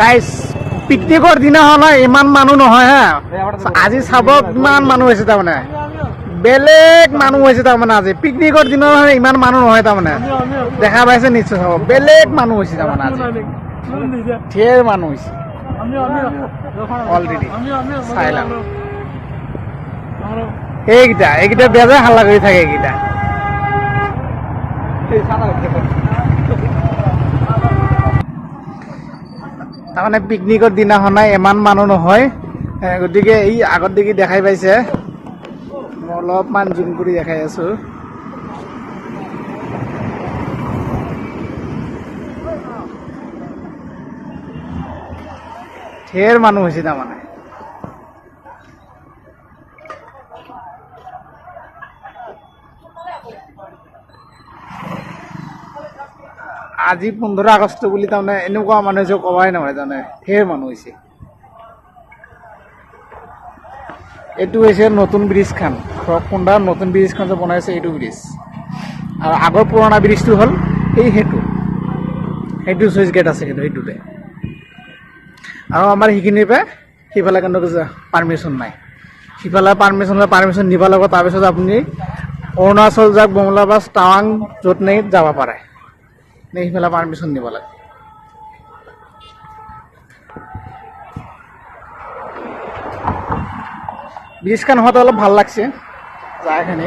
Guys পিকনিকৰ দিনাখন ইমান মানুহ নহয় হা। আজি চাব কিমান মানুহ হৈছে তাৰমানে। বেলেগ মানুহ হৈছে তাৰমানে আজি। পিকনিকৰ দিনত ইমান মানুহ নহয় তাৰমানে। দেখা পাইছে নিশ্চয় চাব। বেলেগ মানুহ হৈছে তাৰমানে আজি। ঢেৰ মানুহ হৈছে। অলৰেডি চাই লওঁ এইকেইটা এইকেইটা বেজাই হাল্লা কৰি থাকে এইকেইটা। তাৰমানে পিকনিকৰ দিনাখনে ইমান মানুহ নহয়। গতিকে এই আগত দেখি দেখাই পাইছে। মই অলপমান জুম কৰি দেখাই আছো। ঢেৰ মানুহ হৈছে তাৰমানে আজি পোন্ধৰ আগষ্ট বুলি তাৰমানে এনেকুৱা মানুহ হৈছে ক'বাই নহয় তাৰমানে ঢেৰ মানুহ হৈছে। এইটো হৈছে নতুন ব্ৰিজখন খুন্দাৰ নতুন ব্ৰিজখন যে বনাইছে, এইটো ব্ৰিজ। আৰু আগৰ পুৰণা ব্ৰিজটো হ'ল এই সেইটো। সেইটো চুইচ গেট আছে কিন্তু সেইটোতে। আৰু আমাৰ সেইখিনিৰ পৰা সিফালে কিন্তু পাৰ্মিশ্যন নাই। সিফালে পাৰ্মিশ্যন হ'লে পাৰ্মিশ্যন দিব লাগিব, তাৰপিছত আপুনি অৰুণাচল যাওক বমলাবাছ টাৱাং, য'ত নেই, যাব পাৰে। নে বেলা পারমিশন দিব লাগে ব্ৰিজখন হোৱাটো অলপ ভালো লাগছে? জাগাখিনি